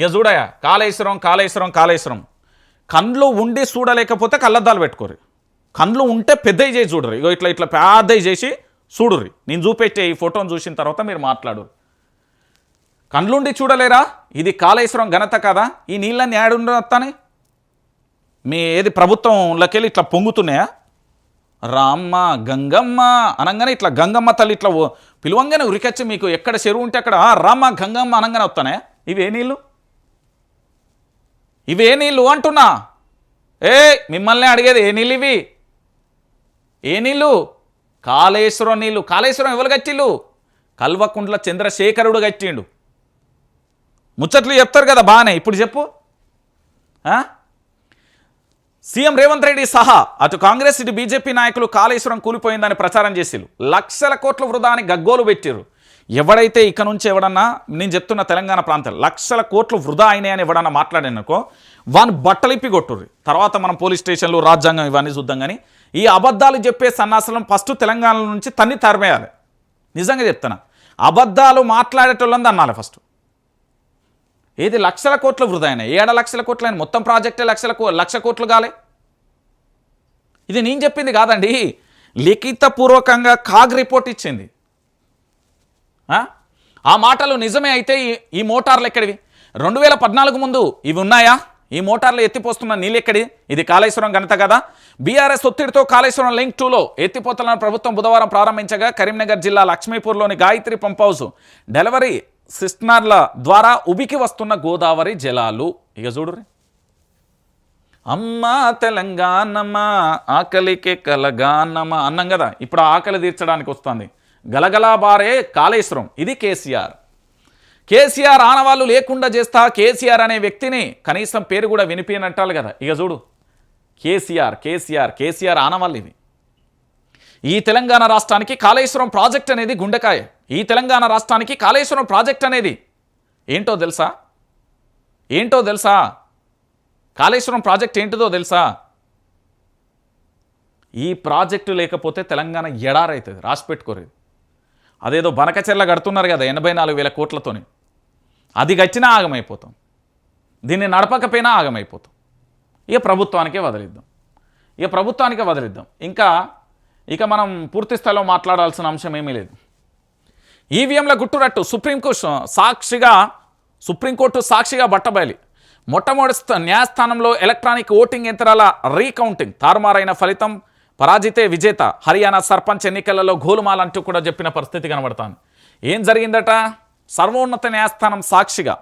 ఇక చూడయా కాళేశ్వరం కాళేశ్వరం కాళేశ్వరం. కండ్లు ఉండి చూడలేకపోతే కళ్ళద్దాలు పెట్టుకోరు కండ్లు ఉంటే పెద్దవి చేసి చూడరు. ఇగో ఇట్లా ఇట్లా పెద్దవి చేసి చూడుర్రి. నేను చూపెట్టే ఈ ఫోటోని చూసిన తర్వాత మీరు మాట్లాడు కండ్లుండి చూడలేరా? ఇది కాళేశ్వరం ఘనత కదా? ఈ నీళ్ళని ఏడుండతానే మీ ఏది ప్రభుత్వంలోకెళ్ళి ఇట్లా పొంగుతున్నాయా? రామ్మ గంగమ్మ అనగానే ఇట్లా గంగమ్మ తల్లి ఇట్లా పిలువంగానే ఉరికొచ్చి మీకు ఎక్కడ చెరువు ఉంటే అక్కడ రామ్మ గంగమ్మ అనగానే వస్తానే ఇవే నీళ్ళు? ఇవే నీళ్ళు అంటున్నా. ఏ మిమ్మల్ని అడిగేది ఏ నీళ్ళు ఇవి? ఏ నీళ్ళు? కాళేశ్వరం నీళ్ళు. కాళేశ్వరం ఎవరు కట్టిళ్ళు కల్వకుంట్ల చంద్రశేఖరుడు కట్టిండు. ముచ్చట్లు చెప్తారు కదా బాగానే ఇప్పుడు చెప్పు. ఆ? సీఎం రేవంత్ రెడ్డి సహా అటు కాంగ్రెస్ ఇటు బీజేపీ నాయకులు కాళేశ్వరం కూలిపోయిందని ప్రచారం చేసిరు లక్షల కోట్ల వృధాని గగ్గోలు పెట్టిరు ఎవడైతే ఇక నుంచి ఎవడన్నా నేను చెప్తున్న తెలంగాణ ప్రాంతం లక్షల కోట్లు వృధా అయినాయి అని ఎవడన్నా మాట్లాడిననుకో వాని బట్టలిప్పి కొట్టుర్రి. తర్వాత మనం పోలీస్ స్టేషన్లు రాజ్యాంగం ఇవన్నీ చూద్దాం కానీ ఈ అబద్ధాలు చెప్పే సన్నాసనం ఫస్ట్ తెలంగాణ నుంచి తన్ని తరిమేయాలి. నిజంగా చెప్తున్నా. అబద్ధాలు మాట్లాడేటోళ్ళని అన్నాలి ఫస్ట్. ఏది లక్షల కోట్లు వృధా అయినాయి ఏడ లక్షల కోట్లు అయిన మొత్తం ప్రాజెక్టే లక్షల లక్ష కోట్లు కాలే. ఇది నేను చెప్పింది కాదండి. లిఖితపూర్వకంగా కాగ్ రిపోర్ట్ ఇచ్చింది. ఆ? మాటలు నిజమే అయితే ఈ ఈ మోటార్లు ఎక్కడివి? రెండు వేల పద్నాలుగు ముందు ఇవి ఉన్నాయా? ఈ మోటార్లు ఎత్తిపోస్తున్న నీళ్ళు ఎక్కడి ఇది కాళేశ్వరం ఘనత కదా? బీఆర్ఎస్ ఒత్తిడితో కాళేశ్వరం లింక్ టూలో ఎత్తిపోతలను ప్రభుత్వం బుధవారం ప్రారంభించగా కరీంనగర్ జిల్లా లక్ష్మీపూర్లోని గాయత్రి పంప్ హౌస్ డెలివరీ సిస్టనర్ల ద్వారా ఉబికి వస్తున్న గోదావరి జలాలు. ఇక చూడుర్రి. అమ్మా తెలంగాణమా ఆకలికే కలగానమా అన్నం కదా? ఇప్పుడు ఆకలి తీర్చడానికి వస్తుంది. గలగలాబారే కాళేశ్వరం. ఇది కేసీఆర్. కేసీఆర్ ఆనవాళ్ళు లేకుండా చేస్తా కేసీఆర్ అనే వ్యక్తిని కనీసం పేరు కూడా వినిపించనట్టాలి కదా. ఇక చూడు. కేసీఆర్ కేసీఆర్ కేసీఆర్ ఆనవాళ్ళు ఇవి. ఈ తెలంగాణ రాష్ట్రానికి కాళేశ్వరం ప్రాజెక్ట్ అనేది గుండెకాయ. ఈ తెలంగాణ రాష్ట్రానికి కాళేశ్వరం ప్రాజెక్ట్ అనేది. ఏంటో తెలుసా? ఏంటో తెలుసా? కాళేశ్వరం ప్రాజెక్ట్ ఏంటిదో తెలుసా? ఈ ప్రాజెక్టు లేకపోతే తెలంగాణ ఎడారైతుంది రాసి పెట్టుకోరేది అదేదో బనకచెల్ల కడుతున్నారు కదా ఎనభై నాలుగు వేల కోట్లతోని. అది గచ్చినా ఆగమైపోతాం. దీన్ని నడపకపోయినా ఆగమైపోతాం. ఇక ప్రభుత్వానికే వదిలిద్దాం. ఇక ప్రభుత్వానికే వదిలిద్దాం. ఇంకా ఇక మనం పూర్తి స్థాయిలో మాట్లాడాల్సిన అంశం ఏమీ లేదు. ఈవీఎంల గుట్టురట్టు సుప్రీంకోర్టు సాక్షిగా సుప్రీంకోర్టు సాక్షిగా బట్టబయలి. మొట్టమొదటి న్యాయస్థానంలో ఎలక్ట్రానిక్ ఓటింగ్ యంత్రాల రీకౌంటింగ్ తారుమారైన ఫలితం పరాజితే విజేత హర్యానా సర్పంచ్ ఎన్నికలలో గోలుమాలంటూ కూడా చెప్పిన పరిస్థితి కనబడతాను ఏం జరిగిందట? సర్వోన్నత న్యాయస్థానం సాక్షిగా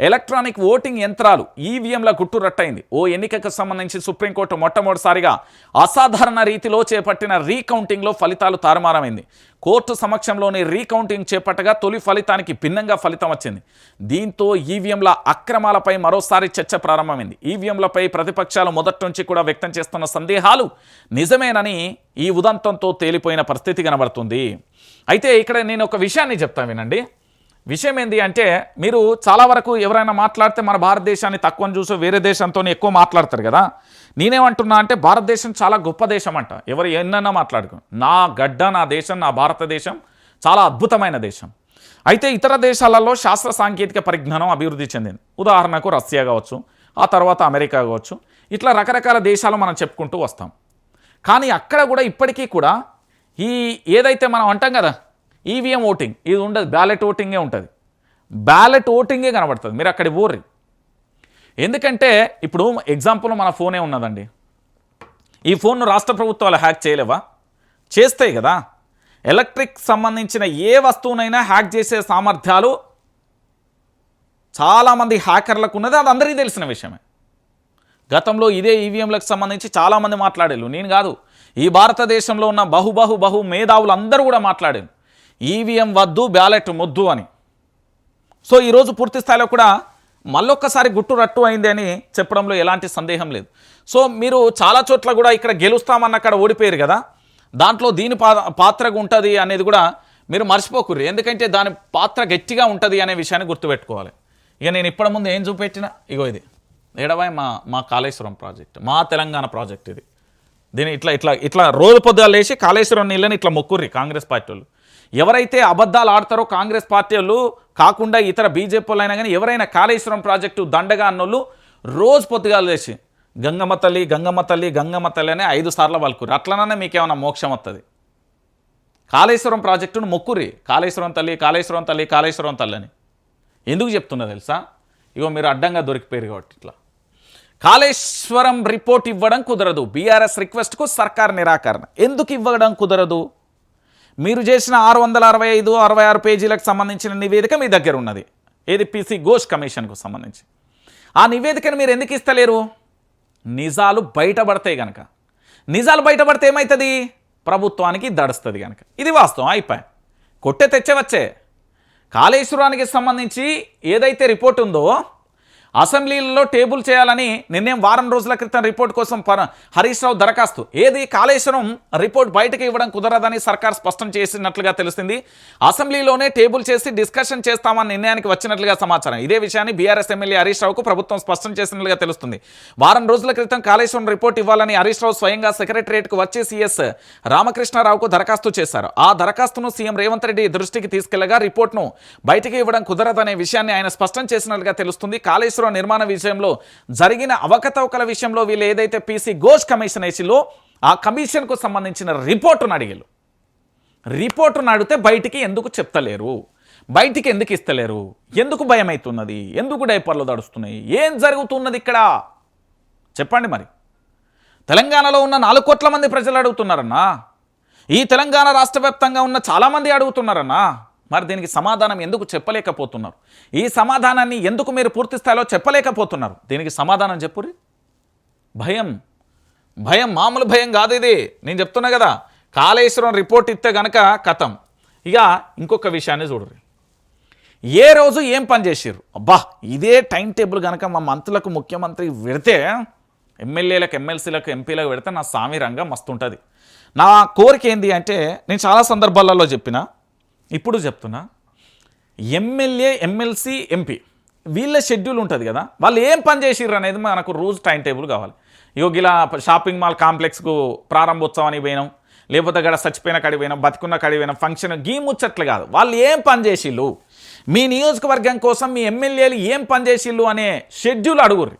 ఎలక్ట్రానిక్ ఓటింగ్ యంత్రాలు ఈవీఎంల గుట్టు రట్టయింది. ఓ ఎన్నికకు సంబంధించి సుప్రీంకోర్టు మొట్టమొదటిసారిగా అసాధారణ రీతిలో చేపట్టిన రీకౌంటింగ్లో ఫలితాలు తారుమారమైంది. కోర్టు సమక్షంలోని రీకౌంటింగ్ చేపట్టగా తొలి ఫలితానికి భిన్నంగా ఫలితం వచ్చింది. దీంతో ఈవీఎంల అక్రమాలపై మరోసారి చర్చ ప్రారంభమైంది. ఈవీఎంలపై ప్రతిపక్షాలు మొదటి నుంచి కూడా వ్యక్తం చేస్తున్న సందేహాలు నిజమేనని ఈ ఉదంతంతో తేలిపోయిన పరిస్థితి కనబడుతుంది. అయితే ఇక్కడ నేను ఒక విషయాన్ని చెప్తాను వినండి. విషయం ఏంటి అంటే మీరు చాలా వరకు ఎవరైనా మాట్లాడితే మన భారతదేశాన్ని తక్కువ చూసి వేరే దేశంతో ఎక్కువ మాట్లాడతారు కదా. నేనేమంటున్నా అంటే భారతదేశం చాలా గొప్ప దేశం అంట ఎవరు ఎన్నైనా మాట్లాడుకో. నా గడ్డ నా దేశం నా భారతదేశం చాలా అద్భుతమైన దేశం. అయితే ఇతర దేశాలలో శాస్త్ర సాంకేతిక పరిజ్ఞానం అభివృద్ధి చెందింది. ఉదాహరణకు రష్యా కావచ్చు ఆ తర్వాత అమెరికా కావచ్చు. ఇట్లా రకరకాల దేశాలు మనం చెప్పుకుంటూ వస్తాం. కానీ అక్కడ కూడా ఇప్పటికీ కూడా ఈ ఏదైతే మనం అంటాం కదా ఈవీఎం ఓటింగ్ ఇది ఉండదు బ్యాలెట్ ఓటింగే ఉంటుంది. బ్యాలెట్ ఓటింగే కనబడుతుంది మీరు అక్కడి ఊర్రి ఎందుకంటే ఇప్పుడు ఎగ్జాంపుల్ మన ఫోనే ఉన్నదండి. ఈ ఫోన్ను రాష్ట్ర ప్రభుత్వాలు హ్యాక్ చేయలేవా? చేస్తాయి కదా. ఎలక్ట్రిక్ సంబంధించిన ఏ వస్తువునైనా హ్యాక్ చేసే సామర్థ్యాలు చాలామంది హ్యాకర్లకు ఉన్నది అది అందరికీ తెలిసిన విషయమే. గతంలో ఇదే ఈవీఎంలకు సంబంధించి చాలామంది మాట్లాడారు నేను కాదు ఈ భారతదేశంలో ఉన్న బహు బహు బహు మేధావులు అందరూ కూడా మాట్లాడారు ఈవీఎం వద్దు బ్యాలెట్ ముద్దు అని. సో ఈరోజు పూర్తి స్థాయిలో కూడా మళ్ళొక్కసారి గుట్టు రట్టు అయింది అని చెప్పడంలో ఎలాంటి సందేహం లేదు. సో మీరు చాలా చోట్ల కూడా ఇక్కడ గెలుస్తామన్న అక్కడ ఓడిపోయారు కదా. దాంట్లో దీని పాత్రగా ఉంటుంది అనేది కూడా మీరు మర్చిపోకుర్రి. ఎందుకంటే దాని పాత్ర గట్టిగా ఉంటుంది అనే విషయాన్ని గుర్తుపెట్టుకోవాలి. ఇక నేను ఇప్పటి ముందు ఏం చూపెట్టినా? ఇగో ఇది. ఏడవాయి మా మా కాళేశ్వరం ప్రాజెక్ట్. మా తెలంగాణ ప్రాజెక్ట్ ఇది. దీని ఇట్లా ఇట్లా ఇట్లా రోజు పొద్దుగా లేచి కాళేశ్వరం నీళ్ళని ఇట్లా మొక్కుర్రి కాంగ్రెస్ పార్టీ వాళ్ళు. ఎవరైతే అబద్ధాలు ఆడతారో కాంగ్రెస్ పార్టీ వాళ్ళు కాకుండా ఇతర బీజేపీ వాళ్ళైనా అయినా కానీ ఎవరైనా కాళేశ్వరం ప్రాజెక్టు దండగా అన్నోళ్ళు రోజు పొద్దుగాలు చేసి గంగమ్మ తల్లి గంగమ్మ తల్లి గంగమ్మ తల్లి అని ఐదు సార్లు పలుకురు అట్లననే మీకేమైనా మోక్షం వస్తుంది కాళేశ్వరం ప్రాజెక్టును మొక్కురి కాళేశ్వరం తల్లి కాళేశ్వరం తల్లి కాళేశ్వరం తల్లి అని. ఎందుకు చెప్తున్నా తెలుసా? ఇగో మీరు అడ్డంగా దొరికిపోయారు కాబట్టి ఇట్లా. కాళేశ్వరం రిపోర్ట్ ఇవ్వడం కుదరదు. బీఆర్ఎస్ రిక్వెస్ట్కు సర్కార్ నిరాకరణ. ఎందుకు ఇవ్వడం కుదరదు? మీరు చేసిన ఆరు వందల అరవై ఐదు అరవై ఆరు పేజీలకు సంబంధించిన నివేదిక మీ దగ్గర ఉన్నది. ఏది పీసీ ఘోష్ కమిషన్కు సంబంధించి. ఆ నివేదికను మీరు ఎందుకు ఇస్తలేరు? నిజాలు బయటపడతాయి గనక. నిజాలు బయటపడితే ఏమవుతుంది ప్రభుత్వానికి దడుస్తుంది కనుక ఇది వాస్తవం అయిపోయి. కొట్టే తెచ్చే వచ్చే. కాళేశ్వరానికి సంబంధించి ఏదైతే రిపోర్ట్ ఉందో అసెంబ్లీలలో టేబుల్ చేయాలని నిన్నేం వారం రోజుల క్రితం రిపోర్ట్ కోసం పర హరీష్ రావు దరఖాస్తు. ఏది కాళేశ్వరం రిపోర్ట్ బయటకు ఇవ్వడం కుదరదని సర్కార్ స్పష్టం చేసినట్లుగా తెలుస్తుంది. అసెంబ్లీలోనే టేబుల్ చేసి డిస్కషన్ చేస్తామని నిర్ణయానికి వచ్చినట్లుగా సమాచారం. ఇదే విషయాన్ని బీఆర్ఎస్ ఎమ్మెల్యే హరీష్ రావుకు ప్రభుత్వం స్పష్టం చేసినట్లుగా తెలుస్తుంది. వారం రోజుల క్రితం కాళేశ్వరం రిపోర్ట్ ఇవ్వాలని హరీష్ రావు స్వయంగా సెక్రటరియట్కు వచ్చి సీఎస్ రామకృష్ణారావుకు దరఖాస్తు చేశారు. ఆ దరఖాస్తును సీఎం రేవంత్ రెడ్డి దృష్టికి తీసుకెళ్ళగా రిపోర్ట్ను బయటికి ఇవ్వడం కుదరదనే విషయాన్ని ఆయన స్పష్టం చేసినట్లుగా తెలుస్తుంది. కాళేశ్వరం నిర్మాణ విషయంలో జరిగిన అవకతవకల విషయంలో వీళ్ళు ఏదైతే పీసీ ఘోష్ కమిషన్ వేసిలో ఆ కమిషన్కు సంబంధించిన రిపోర్టును అడిగారు రిపోర్టును అడిగితే బయటికి ఎందుకు చెప్తలేరు? బయటికి ఎందుకు ఇస్తలేరు? ఎందుకు భయం అవుతున్నది ఎందుకు డైపర్లు దడుస్తున్నాయి ఏం జరుగుతున్నది ఇక్కడ? చెప్పండి మరి. తెలంగాణలో ఉన్న నాలుగు కోట్ల మంది ప్రజలు అడుగుతున్నారన్నా? ఈ తెలంగాణ రాష్ట్ర వ్యాప్తంగా ఉన్న చాలామంది అడుగుతున్నారన్నా? మరి దీనికి సమాధానం ఎందుకు చెప్పలేకపోతున్నారు? ఈ సమాధానాన్ని ఎందుకు మీరు పూర్తి స్థాయిలో చెప్పలేకపోతున్నారు? దీనికి సమాధానం చెప్పురి. భయం. భయం మామూలు భయం కాదు ఇది. నేను చెప్తున్నా కదా కాళేశ్వరం రిపోర్ట్ ఇస్తే గనక కథం ఇక ఇంకొక విషయాన్ని చూడరు ఏ రోజు ఏం పని చేసిర్రు? అబ్బా ఇదే టైం టేబుల్ కనుక మా మంత్రులకు ముఖ్యమంత్రి పెడితే ఎమ్మెల్యేలకు ఎమ్మెల్సీలకు ఎంపీలకు పెడితే నా సామి రంగం మస్తు ఉంటుంది నా కోరిక ఏంది అంటే నేను చాలా సందర్భాలలో చెప్పిన ఇప్పుడు చెప్తున్నా ఎమ్మెల్యే ఎమ్మెల్సీ ఎంపీ వీళ్ళ షెడ్యూల్ ఉంటుంది కదా వాళ్ళు ఏం పని చేసిర్రు అనేది మనకు రోజు టైం టేబుల్ కావాలి. యోగిలా షాపింగ్ మాల్ కాంప్లెక్స్కు ప్రారంభోత్సవానికి పోయినాం లేకపోతే అక్కడ చచ్చిపోయిన కడి పోయినాం బతుకున్న కడి పోయినాం ఫంక్షన్ గీ ముచ్చట్లు కాదు. వాళ్ళు ఏం పని చేసిళ్ళు మీ నియోజకవర్గం కోసం మీ ఎమ్మెల్యేలు ఏం పని చేసిళ్ళు అనే షెడ్యూల్ అడుగుర్రి.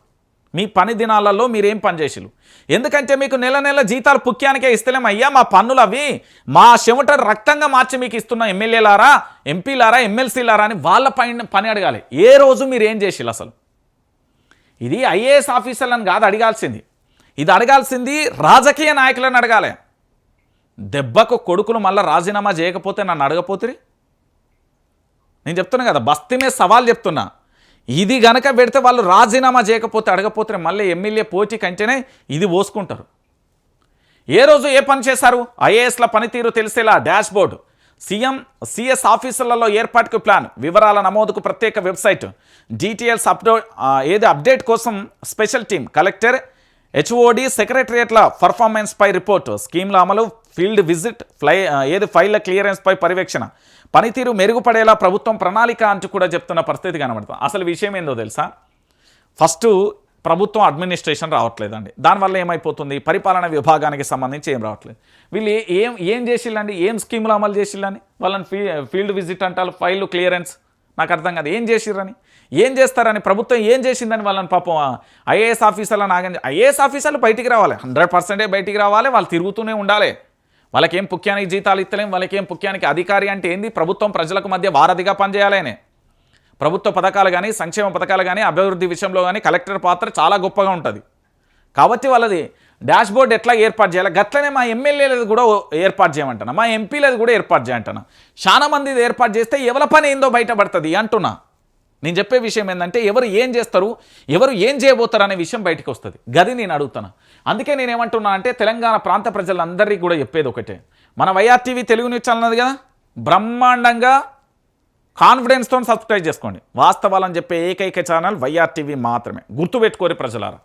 మీ పని దినాలలో మీరేం పని చేసిళ్ళు ఎందుకంటే మీకు నెల నెల జీతాలు పుక్యానికే ఇస్తలేం అయ్యా మా పన్నులు అవి. మా చెమట రక్తంగా మార్చి మీకు ఇస్తున్న ఎమ్మెల్యేలారా ఎంపీలారా ఎమ్మెల్సీలారా అని వాళ్ళ పైన పని అడగాలి. ఏ రోజు మీరు ఏం చేసిళ్ళు అసలు? ఇది ఐఏఎస్ ఆఫీసర్లను కాదు అడగాల్సింది. ఇది అడగాల్సింది రాజకీయ నాయకులను అడగాలి. దెబ్బకు కొడుకులు మళ్ళీ రాజీనామా చేయకపోతే నన్ను అడగపోతురి? నేను చెప్తున్నా కదా బస్తీ మీద సవాల్ చెప్తున్నా. ఇది గనక పెడితే వాళ్ళు రాజీనామా చేయకపోతే అడగపోతే మళ్ళీ ఎమ్మెల్యే పోటీ కంటేనే ఇది పోసుకుంటారు. ఏ రోజు ఏ పని చేశారు? ఐఏఎస్ల పనితీరు తెలిసేలా డాష్ బోర్డు సీఎం సిఎస్ ఆఫీసులలో ఏర్పాటుకు ప్లాన్. వివరాల నమోదుకు ప్రత్యేక వెబ్సైట్. డీటెయిల్స్ అప్డో ఏది అప్డేట్ కోసం స్పెషల్ టీం కలెక్టర్ హెచ్ఓడి సెక్రటరియట్ల పర్ఫార్మెన్స్పై రిపోర్టు. స్కీమ్ల అమలు ఫీల్డ్ విజిట్ ఫ్లై ఏది ఫైళ్ళ క్లియరెన్స్పై పర్యవేక్షణ. పనితీరు మెరుగుపడేలా ప్రభుత్వం ప్రణాళిక అంటూ కూడా చెప్తున్న పరిస్థితి కనబడుతుంది. అసలు విషయం ఏందో తెలుసా? ఫస్ట్ ప్రభుత్వం అడ్మినిస్ట్రేషన్ రావట్లేదండి. దానివల్ల ఏమైపోతుంది? పరిపాలన విభాగానికి సంబంధించి ఏం రావట్లేదు. వీళ్ళు ఏం ఏం చేసిల్లండి ఏం స్కీములు అమలు చేసిల్లని వాళ్ళని ఫీ ఫీల్డ్ విజిట్ అంటారు ఫైల్ క్లియరెన్స్. నాకు అర్థం కాదు. ఏం చేసిర్రని? ఏం చేస్తారని? ప్రభుత్వం ఏం చేసిందని వాళ్ళని పాపం ఐఏఎస్ ఆఫీసర్లను ఆగం ఐఏఎస్ ఆఫీసర్లు బయటికి రావాలి. హండ్రెడ్ పర్సెంటే బయటికి రావాలి. వాళ్ళు తిరుగుతూనే ఉండాలి. వాళ్ళకేం పుక్యానికి జీతాలు ఇస్తలేం వాళ్ళకేం పుక్యానికి అధికారి అంటే ఏంది? ప్రభుత్వం ప్రజలకు మధ్య వారధిగా పనిచేయాలనే. ప్రభుత్వ పథకాలు కానీ సంక్షేమ పథకాలు కానీ అభివృద్ధి విషయంలో కానీ కలెక్టర్ పాత్ర చాలా గొప్పగా ఉంటుంది. కాబట్టి వాళ్ళది డాష్ బోర్డ్ ఎట్లా ఏర్పాటు చేయాలి? గట్లనే మా ఎమ్మెల్యేలది కూడా ఏర్పాటు చేయమంటున్నా మా ఎంపీలది కూడా ఏర్పాటు చేయంటున్నా చాలా మంది ఏర్పాటు చేస్తే ఎవరి పని ఏందో బయటపడుతుంది అంటున్నా. నేను చెప్పే విషయం ఏంటంటే ఎవరు ఏం చేస్తారు ఎవరు ఏం చేయబోతారు అనే విషయం బయటకు వస్తుంది. గది నేను అడుగుతాను? అందుకే నేను ఏమంటున్నా అంటే తెలంగాణ ప్రాంత ప్రజలందరికీ కూడా చెప్పేది ఒకటే. మన వైఆర్టీవీ తెలుగు న్యూస్ ఛానల్ అది కదా? బ్రహ్మాండంగా కాన్ఫిడెన్స్తో సబ్స్క్రైబ్ చేసుకోండి. వాస్తవాలని చెప్పే ఏకైక ఛానల్ వైఆర్టీవీ మాత్రమే. గుర్తుపెట్టుకోరి ప్రజలారా.